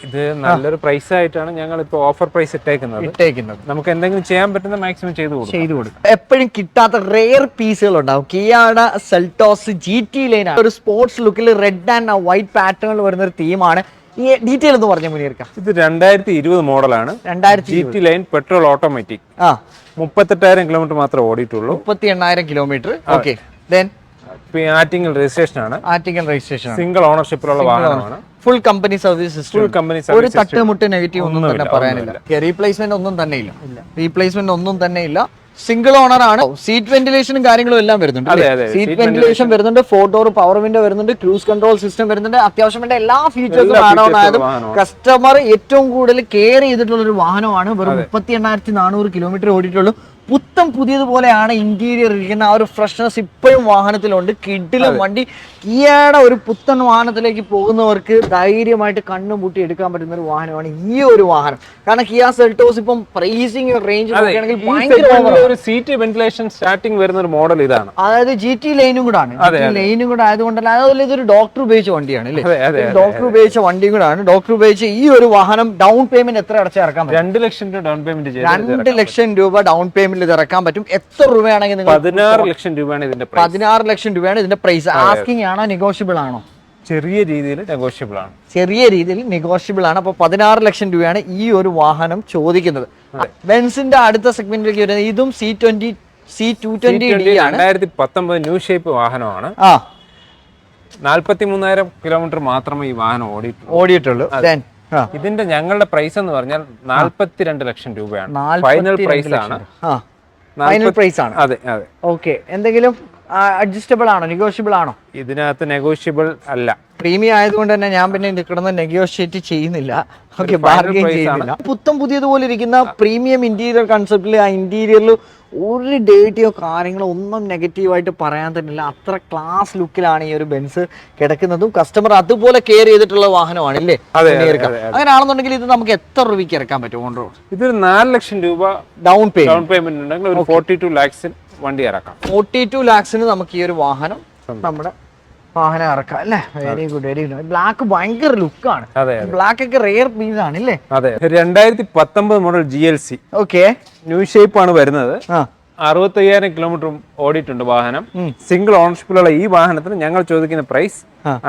ഇത് നല്ലൊരു പ്രൈസ് ആയിട്ടാണ് ഞങ്ങൾ ഇപ്പോൾ ഓഫർ പ്രൈസ് ഇട്ടേക്കുന്നത്. ഇട്ടേക്കുന്നത്. നമുക്ക് എന്തെങ്കിലും ചെയ്യാൻ പറ്റുന്ന മാക്സിമം ചെയ്തു കൊടുക്കും. ചെയ്തു കൊടുക്കും. എപ്പോഴും കിട്ടാത്ത റെയർ പീസുകൾ ഉണ്ടാവും. കിയാട സെൽട്ടോസ് ജി ടി ലൈൻ ഒരു സ്പോർട്സ് ലുക്കിൽ റെഡ് ആൻഡ് വൈറ്റ് പാറ്റേണിൽ വരുന്ന ഒരു തീമാണ് ഈ ഡീറ്റെയിൽ എന്ന് പറഞ്ഞു മുനീർക്ക. ഇത് രണ്ടായിരത്തി ഇരുപത് മോഡലാണ് രണ്ടായിരത്തി ലൈൻ പെട്രോൾ ഓട്ടോമാറ്റിക് ആ. മുപ്പത്തെട്ടായിരം കിലോമീറ്റർ മാത്രമേ ഓടിയിട്ടുള്ളൂ. മുപ്പത്തി എണ്ണായിരം kilometre okay. Then Attingal registration ആണ്. ആറ്റിങ്ങൽ രജിസ്ട്രേഷൻ സിംഗിൾ ഓണർഷിപ്പിലുള്ള വാഹനമാണ്. Full company service full company ഒരു തട്ടുമുട്ട് നെഗറ്റീവ് ഒന്നും തന്നെ പറയാനില്ല. റീപ്ലേസ്മെന്റ് ഒന്നും തന്നെ ഇല്ല. റീപ്ലേസ്മെന്റ് ഒന്നും തന്നെ ഇല്ല. സിംഗിൾ ഓണർ ആണ്. സീറ്റ് വെന്റിലേഷനും കാര്യങ്ങളും എല്ലാം വരുന്നുണ്ട്. സീറ്റ് വെന്റിലേഷൻ വരുന്നുണ്ട് ഫോർ ഡോർ പവർ വിൻഡോ വരുന്നുണ്ട് ക്രൂസ് കൺട്രോൾ സിസ്റ്റം വരുന്നുണ്ട്. അത്യാവശ്യം വേണ്ട എല്ലാ ഫീച്ചേഴ്സും വാഹനമാണ്. കസ്റ്റമർ ഏറ്റവും കൂടുതൽ കെയർ ചെയ്തിട്ടുള്ള ഒരു വാഹനമാണ്. വെറും മുപ്പത്തി എണ്ണായിരത്തി നാനൂറ് കിലോമീറ്റർ ഓടിയിട്ടുള്ളൂ. പുത്തം പുതിയതുപോലെയാണ് ഇന്റീരിയർ ഇരിക്കുന്ന ആ ഒരു ഫ്രഷ്നെസ് ഇപ്പോഴും വാഹനത്തിലുണ്ട്. കിഡിലും വണ്ടി കിയയുടെ ഒരു പുത്തൻ വാഹനത്തിലേക്ക് പോകുന്നവർക്ക് ധൈര്യമായിട്ട് കണ്ണും പൂട്ടി എടുക്കാൻ പറ്റുന്ന ഒരു വാഹനമാണ് ഈ ഒരു വാഹനം. കാരണം കിയ സെൽട്ടോസ് ഇപ്പം പ്രൈസിങ് റേഞ്ച്. ഒരു സീറ്റ് വെന്റിലേഷൻ സ്റ്റാർട്ടിംഗ് വരുന്ന ഒരു മോഡൽ ഇതാണ്. അതായത് ജി ടി ലൈനും കൂടെ ആണ് ലൈനും കൂടെ ആയതുകൊണ്ടല്ല അതുപോലെ ഇതൊരു ഡോക്ടർ ഉപയോഗിച്ച വണ്ടിയാണ് അല്ലേ? ഡോക്ടർ ഉപയോഗിച്ച വണ്ടിയും കൂടെ ആണ് ഡോക്ടർ ഉപയോഗിച്ച ഈ ഒരു വാഹനം ഡൗൺ പേയ്മെന്റ് എത്ര അടച്ചാൽ ഇറക്കാൻ രണ്ട് ലക്ഷം രൂപ ഡൗൺ പേയ്മെന്റ് രണ്ട് ലക്ഷം രൂപ ഡൗൺ പേയ്മെന്റിൽ ഇത് ഇറക്കാൻ പറ്റും. എത്ര രൂപയാണെങ്കിൽ നിങ്ങൾ പതിനാറ് ലക്ഷം രൂപയാണ് ഇതിന്റെ പ്രൈസ് പതിനാറ് ലക്ഷം രൂപയാണ് ഇതിന്റെ പ്രൈസ് ആസ്കിംഗ് ആണോ നെഗോഷ്യബിൾ ആണോ? ചെറിയ രീതിയിൽ നെഗോഷ്യബിൾ ആണ്. ചെറിയ രീതിയിൽ നെഗോഷ്യബിൾ ആണ്. അപ്പോൾ പതിനാറ് ലക്ഷം രൂപയാണ് ഈ ഒരു വാഹനം ചോദിക്കുന്നത്. ബെൻസിന്റെ അടുത്ത സെഗ്മെന്റിലേക്ക് വരുന്നത് ഇതും C twenty C two twenty രണ്ടായിരത്തി പത്തൊമ്പത് ന്യൂ ഷേപ്പ് വാഹനമാണ്. ആ. നാല്പത്തി മൂന്നായിരം കിലോമീറ്റർ മാത്രമേ ഈ വാഹനം ഓടിയിട്ടുള്ളൂ. ഓടിയിട്ടുള്ളൂ. ഇതിന്റെ ഞങ്ങളുടെ പ്രൈസ് എന്ന് പറഞ്ഞാൽ നാല്പത്തിരണ്ട് ലക്ഷം രൂപയാണ്. ഫൈനൽ പ്രൈസ് ആണ്. ഫൈനൽ പ്രൈസ് ആണ്. അതെ അതെ. ഓക്കെ എന്തെങ്കിലും അഡ്ജസ്റ്റബിൾ ആണോ? നെഗോഷ്യബിൾ ആണോ? ഇതിനകത്ത് നെഗോഷ്യബിൾ അല്ല. പ്രീമിയം ആയതുകൊണ്ട് തന്നെ ഞാൻ പിന്നെ കിടന്ന് നെഗോഷിയേറ്റ് ചെയ്യുന്നില്ല. ഓക്കെ ബാർഗെയിൻ ചെയ്യുന്നില്ല. പുത്തം പുതിയതുപോലെ ഇരിക്കുന്ന പ്രീമിയം ഇന്റീരിയർ കൺസെപ്റ്റിൽ ആ ഇന്റീരിയറിൽ ഒരു ഡേറ്റിയോ കാര്യങ്ങളോ ഒന്നും നെഗറ്റീവായിട്ട് പറയാൻ തന്നില്ല. അത്ര ക്ലാസ് ലുക്കിലാണ് ഈ ഒരു ബെൻസ് കിടക്കുന്നതും. കസ്റ്റമർ അതുപോലെ കെയർ ചെയ്തിട്ടുള്ള വാഹനമാണ് പിന്നെ അതെ, അങ്ങനെയാണെന്നുണ്ടെങ്കിൽ ഇത് നമുക്ക് എത്ര രൂപയ്ക്ക് ഇറക്കാൻ പറ്റും റോഡ് ഇതൊരു നാല് ലക്ഷം രൂപ ഡൗൺ പേ ഡൗൺ പേയ്മെന്റ് ഉണ്ടെങ്കിൽ ഒരു ഫോർട്ടി ടു ലാക്സിൽ വണ്ടി ഇറക്കാം. ഫോർട്ടി ടു ലാക്സിന് നമുക്ക് ഈ ഒരു വാഹനം നമ്മുടെ വാഹനം ഇറക്കാം അല്ലേ? Very good very good black ഭയങ്കര ലുക്കാണ് ആണ്. ബ്ലാക്ക് ഒക്കെ റെയർ പീസ് ആണ് അല്ലേ അതെ. രണ്ടായിരത്തി പത്തൊമ്പത് model G L C okay new shape ആണ് വരുന്നത്. അറുപത്തി അയ്യായിരം കിലോമീറ്റർ ഓടിയിട്ടുണ്ട് വാഹനം. സിംഗിൾ ഓണർഷിപ്പിലുള്ള ഈ വാഹനത്തിന് ഞങ്ങൾ ചോദിക്കുന്ന പ്രൈസ്.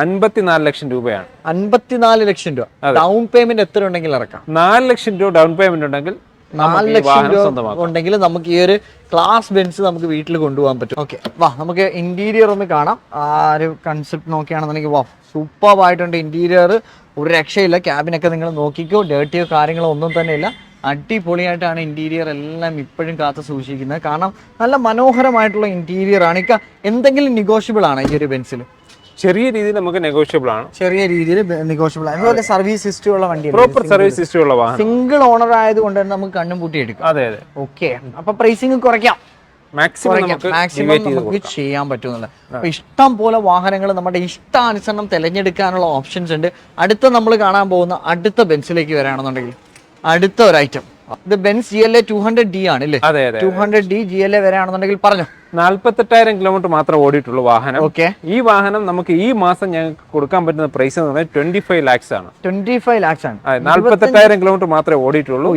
അൻപത്തിനാല് ലക്ഷം രൂപയാണ്. അൻപത്തിനാല് ലക്ഷം രൂപ. ഡൗൺ പേയ്മെന്റ് എത്ര ഉണ്ടെങ്കിൽ ഇറക്കാം. നാല് ലക്ഷം രൂപ ഡൗൺ പേയ്മെന്റ് ഉണ്ടെങ്കിൽ നാല് ലക്ഷം രൂപ ഉണ്ടെങ്കിൽ നമുക്ക് ഈ ഒരു ക്ലാസ് ബെൻസ് നമുക്ക് വീട്ടിൽ കൊണ്ടുപോകാൻ പറ്റും. ഓക്കെ. വാ നമുക്ക് ഇന്റീരിയർ ഒന്ന് കാണാം. ആ ഒരു കൺസെപ്റ്റ് നോക്കിയാണെന്നുണ്ടെങ്കിൽ വാ സൂപ്പർ ആയിട്ടുണ്ട് ഇന്റീരിയർ ഒരു രക്ഷയില്ല. ക്യാബിനൊക്കെ നിങ്ങൾ നോക്കിക്കോ. ഡേർട്ടിയോ കാര്യങ്ങളോ ഒന്നും തന്നെ ഇല്ല. അടിപൊളിയായിട്ടാണ് ഇന്റീരിയർ എല്ലാം ഇപ്പോഴും കാത്തു സൂക്ഷിക്കുന്നത്. കാരണം നല്ല മനോഹരമായിട്ടുള്ള ഇന്റീരിയർ ആണ്. ഇക്ക എന്തെങ്കിലും നെഗോഷ്യബിൾ ആണ് ഈ ഒരു ബെൻസിൽ ചെറിയ രീതിയിൽ നമുക്ക് നെഗോഷ്യബിൾ ആണ്. ചെറിയ രീതിയിൽ നെഗോഷ്യബിൾ ആണ്. അതുപോലെ സർവീസ് ഹിസ്റ്ററി ഉള്ള വണ്ടി പ്രോപ്പർ സർവീസ് ഹിസ്റ്ററി ഉള്ള വാഹനം. സിംഗിൾ ഓണർ ആയതുകൊണ്ട് തന്നെ നമുക്ക് കണ്ണും പൂട്ടി എടുക്കാം അതെ അതെ. ഓക്കെ അപ്പൊ പ്രൈസിങ് കുറയ്ക്കാം. മാക്സിമം നമുക്ക് ചെയ്യാൻ പറ്റുന്നില്ല അപ്പൊ ഇഷ്ടം പോലെ വാഹനങ്ങൾ നമ്മുടെ ഇഷ്ടാനുസരണം തിരഞ്ഞെടുക്കാനുള്ള ഓപ്ഷൻസ് ഉണ്ട്. അടുത്ത നമ്മൾ കാണാൻ പോകുന്ന അടുത്ത ബെൻസിലേക്ക് വരാണെന്നുണ്ടെങ്കിൽ അടുത്ത ഒരു ഐറ്റം ഇത് Benz G L A two hundred D ആണ് അല്ലേ അതെ അതെ. Two hundred D G L A വരാണെന്നുണ്ടെങ്കിൽ പറഞ്ഞു. നാല്പത്തെട്ടായിരം കിലോമീറ്റർ മാത്രം ഓടിയിട്ടുള്ളൂ വാഹനം. ഓക്കെ ഈ വാഹനം നമുക്ക് ഈ മാസം ഞങ്ങൾക്ക് കൊടുക്കാൻ പറ്റുന്ന പ്രൈസ് എന്ന് പറഞ്ഞാൽ ട്വന്റി ഫൈവ് ലാക്സ് ആണ്. ട്വന്റി ഫൈവ് ലാക്സ് ആണ് നാല്പത്തെട്ടായിരം കിലോമീറ്റർ മാത്രമേ ഓടിയിട്ടുള്ളൂ.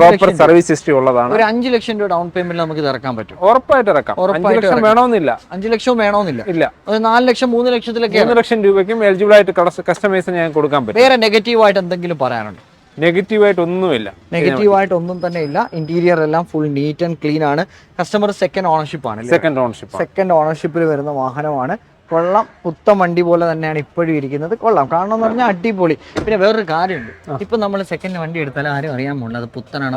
പ്രോപ്പർ സർവീസ് ഹിസ്റ്ററി ഉള്ളതാണ്. ഒരു അഞ്ച് ലക്ഷം രൂപ ഡൗൺ പേയ്മെന്റ് നമുക്ക് ഇറക്കാൻ പറ്റും. ഉറപ്പായിട്ട് ഇറക്കാം. അഞ്ച് ലക്ഷം വേണമെന്നില്ല. അഞ്ച് ലക്ഷം വേണമെന്നില്ല. ഇല്ല. നാല് ലക്ഷം മൂന്ന് ലക്ഷത്തിലൊക്കെ മൂന്ന് ലക്ഷം രൂപയ്ക്കും എലിജിബിൾ ആയിട്ട് കസ്റ്റമേഴ്സിന് ഞാൻ കൊടുക്കാൻ പറ്റും. വേറെ നെഗറ്റീവ് ആയിട്ട് എന്തെങ്കിലും പറയാനുണ്ട്? നെഗറ്റീവായിട്ട് ഒന്നുമില്ല നെഗറ്റീവായിട്ട് ഒന്നും തന്നെ ഇല്ല ഇന്റീരിയർ എല്ലാം ഫുൾ നീറ്റ് ആൻഡ് ക്ലീൻ ആണ് കസ്റ്റമർ സെക്കൻഡ് ഓണർഷിപ്പ് ആണ്. സെക്കൻഡ് ഓണർഷിപ്പ് സെക്കൻഡ് ഓണർഷിപ്പിൽ വരുന്ന വാഹനമാണ്. കൊള്ളാം. പുത്തൻ വണ്ടി പോലെ തന്നെയാണ് ഇപ്പോഴും ഇരിക്കുന്നത്. കൊള്ളാം. കാരണം എന്ന് പറഞ്ഞാൽ അടിപൊളി. പിന്നെ വേറൊരു കാര്യമുണ്ട്. ഇപ്പൊ നമ്മൾ സെക്കൻഡ് വണ്ടി എടുത്താൽ ആരും അറിയാൻ പോകുന്നത് അത് പുത്തനാണ്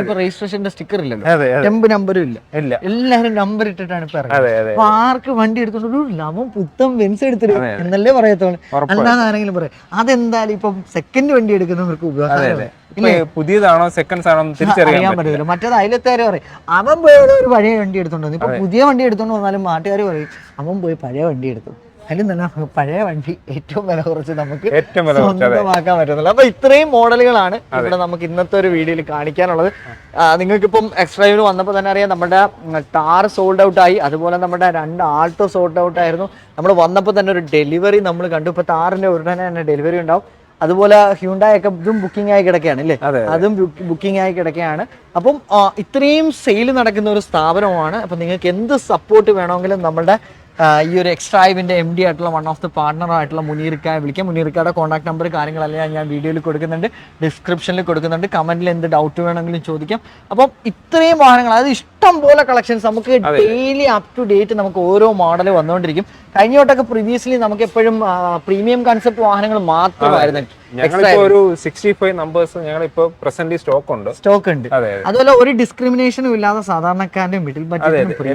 ഇപ്പൊ രജിസ്ട്രേഷന്റെ സ്റ്റിക്കർ ഇല്ലല്ലോ. ടെമ്പ് നമ്പറും ഇല്ല. ഇല്ല. എല്ലാരും നമ്പർ ഇട്ടിട്ടാണ് ഇപ്പൊ അപ്പൊ ആർക്ക് വണ്ടി എടുത്തോണ്ട് ഒരു ലവൻ പുത്തൻ ബെൻസ് എടുത്തിട്ട് എന്നല്ലേ പറയത്തോളൂ അല്ലാതെ ആരെങ്കിലും പറയും. അതെന്തായാലും ഇപ്പൊ സെക്കൻഡ് വണ്ടി എടുക്കുന്നവർക്ക് ഉപകാരം പുതിയതാണോ സെക്കൻഡ് ആണോ തിരിച്ചറിയാൻ പറ്റില്ല. മറ്റേത് അയലത്തുകാരെ പറയും അവൻ പോയ ഒരു പഴയ വണ്ടി എടുത്തോണ്ട് വന്നു. ഇപ്പൊ പുതിയ വണ്ടി എടുത്തോണ്ട് വന്നാലും നാട്ടുകാർ പറയും അവൻ പോയി പഴയ വണ്ടി എടുത്തു അതിലും തന്നെ പഴയ വണ്ടി ഏറ്റവും വില കുറച്ച് നമുക്ക്. സ്വന്തമാക്കാൻ പറ്റുന്നില്ല അപ്പൊ ഇത്രയും മോഡലുകളാണ് ഇവിടെ നമുക്ക് ഇന്നത്തെ ഒരു വീഡിയോയിൽ കാണിക്കാനുള്ളത്. നിങ്ങൾക്കിപ്പം എക്സ്ട്രൈവിൽ വന്നപ്പോൾ തന്നെ അറിയാം നമ്മുടെ ടാർ സോൾഡ് ഔട്ട് ആയി. അതുപോലെ നമ്മുടെ രണ്ട് ആൾട്ടോ സോൾഡ് ഔട്ട് ആയിരുന്നു. നമ്മൾ വന്നപ്പോൾ തന്നെ ഒരു ഡെലിവറി നമ്മൾ കണ്ടു. ഇപ്പൊ താറിന്റെ ഉടനെ തന്നെ ഡെലിവറി ഉണ്ടാവും. അതുപോലെ ഹ്യൂണ്ടായി ഒക്കെ ഇതും ബുക്കിംഗ് ആയി കിടക്കുകയാണ് അല്ലേ? അതും ബുക്കിംഗ് ആയി കിടക്കുകയാണ്. അപ്പം ഇത്രയും സെയിൽ നടക്കുന്ന ഒരു സ്ഥാപനമാണ്. അപ്പം നിങ്ങൾക്ക് എന്ത് സപ്പോർട്ട് വേണമെങ്കിലും നമ്മുടെ ഈ ഒരു എക്സ്ട്രായിവിന്റെ എം ഡി ആയിട്ടുള്ള വൺ ഓഫ് ദി പാർട്ണർ ആയിട്ടുള്ള മുനീർക്കായ വിളിക്കാം. മുനീർക്കായുടെ കോൺടാക്ട് നമ്പർ കാര്യങ്ങളെല്ലാം ഞാൻ വീഡിയോയിൽ കൊടുക്കുന്നുണ്ട്. ഡിസ്ക്രിപ്ഷനിൽ കൊടുക്കുന്നുണ്ട്. കമന്റിൽ എന്ത് ഡൗട്ട് വേണമെങ്കിലും ചോദിക്കാം. അപ്പം ഇത്രയും വാഹനങ്ങൾ അതായത് ഇഷ്ടം പോലെ കളക്ഷൻസ് നമുക്ക് ഡെയിലി അപ് ടു ഡേറ്റ് നമുക്ക് ഓരോ മോഡൽ വന്നുകൊണ്ടിരിക്കും കഴിഞ്ഞ വട്ടമൊക്കെ പ്രീവിയസ്ലി നമുക്ക് എപ്പോഴും പ്രീമിയം കൺസെപ്റ്റ് വാഹനങ്ങൾ മാത്രമായിരുന്നു. ഞങ്ങളിപ്പോ ഒരു സിക്സ്റ്റി ഫൈവ് നമ്പേഴ്സ് ഞങ്ങളിപ്പോ പ്രസന്റ് സ്റ്റോക്ക് ഉണ്ട്. സ്റ്റോക്ക് ഉണ്ട്. അതെ അതുപോലെ ഒരു ഡിസ്ക്രിമിനേഷനും ഇല്ലാതെ സാധാരണക്കാരന്റെ മിഡിൽ ബഡ്ജറ്റിനും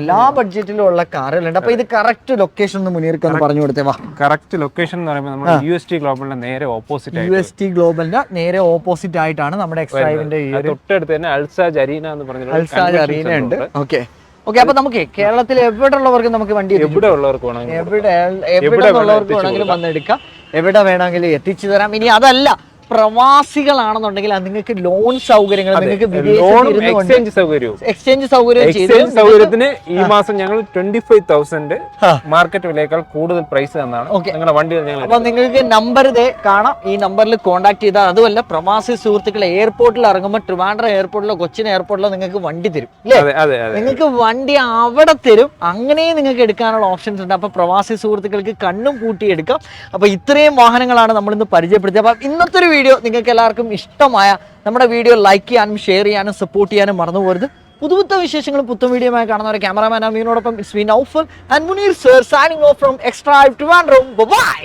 എല്ലാ ബഡ്ജറ്റിലും ഉള്ള കാറുകളുണ്ട്. അപ്പൊ ഇത് കറക്റ്റ് ലൊക്കേഷൻ ഒന്ന് മുന്നേറിക്കാൻ പറഞ്ഞു കൊടുത്തേ വാ. കറക്റ്റ് ലൊക്കേഷൻ എന്ന് പറയുമ്പോൾ നമ്മുടെ യു എസ് ടി ഗ്ലോബലിന്റെ നേരെ ഓപ്പോസിറ്റ് യു എസ് ടി ഗ്ലോബലിന്റെ നേരെ ഓപ്പോസിറ്റ് ആയിട്ടാണ് നമ്മുടെ എക്സ്ട്രൈവിന്റെ തൊട്ടടുത്ത് തന്നെ അൽസാജ് അരീന എന്ന് പറഞ്ഞ അൽസാജ് അരീന ഉണ്ട്. ഓക്കെ ഓക്കെ അപ്പൊ നമുക്ക് കേരളത്തിൽ എവിടെ ഉള്ളവർക്ക് നമുക്ക് വണ്ടി എവിടെ ഉള്ളവർക്ക് എവിടെ എവിടെ ഉള്ളവർക്ക് വേണമെങ്കിലും വന്നെടുക്കാം. എവിടെ വേണമെങ്കിലും എത്തിച്ചു തരാം. ഇനി അതല്ല പ്രവാസികളാണെന്നുണ്ടെങ്കിൽ അത് നിങ്ങൾക്ക് ലോൺ സൗകര്യങ്ങൾ നിങ്ങൾക്ക് എക്സ്ചേഞ്ച് സൗകര്യവും. എക്സ്ചേഞ്ച് സൗകര്യം എക്സ്ചേഞ്ച് സൗകര്യത്തിന് ഈ മാസം ഞങ്ങൾ ട്വന്റി ഫൈവ് തൗസൻഡ് മാർക്കറ്റ് വിലയേക്കാൾ കൂടുതൽ പ്രൈസ് തന്നാണ്. നിങ്ങളുടെ വണ്ടി അപ്പൊ നിങ്ങൾക്ക് നമ്പർ ഇതേ കാണാം. ഈ നമ്പറിൽ കോൺടാക്ട് ചെയ്താൽ അതുമല്ല പ്രവാസി സുഹൃത്തുക്കൾ എയർപോർട്ടിൽ ഇറങ്ങുമ്പോൾ ട്രിവാൻഡ്രം എയർപോർട്ടിലോ കൊച്ചിൻ എയർപോർട്ടിലോ നിങ്ങൾക്ക് വണ്ടി തരും. അല്ലേ നിങ്ങൾക്ക് വണ്ടി അവിടെ തരും. അങ്ങനെയും നിങ്ങൾക്ക് എടുക്കാനുള്ള ഓപ്ഷൻസ് ഉണ്ട്. അപ്പൊ പ്രവാസി സുഹൃത്തുക്കൾക്ക് കണ്ണും കൂട്ടി എടുക്കാം. അപ്പൊ ഇത്രയും വാഹനങ്ങളാണ് നമ്മൾ ഇന്ന് പരിചയപ്പെടുത്തിയത്. അപ്പൊ ഇന്നത്തെ ഒരു വീഡിയോ നിങ്ങൾക്ക് എല്ലാവർക്കും ഇഷ്ടമായ നമ്മുടെ വീഡിയോ ലൈക്ക് ചെയ്യാനും ഷെയർ ചെയ്യാനും സപ്പോർട്ട് ചെയ്യാനും മറന്നു പോകരുത്. പുതുപുത്ത വിശേഷങ്ങളും പുത്തും വീഡിയോയുമായി കാണുന്നവരെ cameraman അമീനോടൊപ്പം it's me Naufal and Muneer sir signing off from extra to bye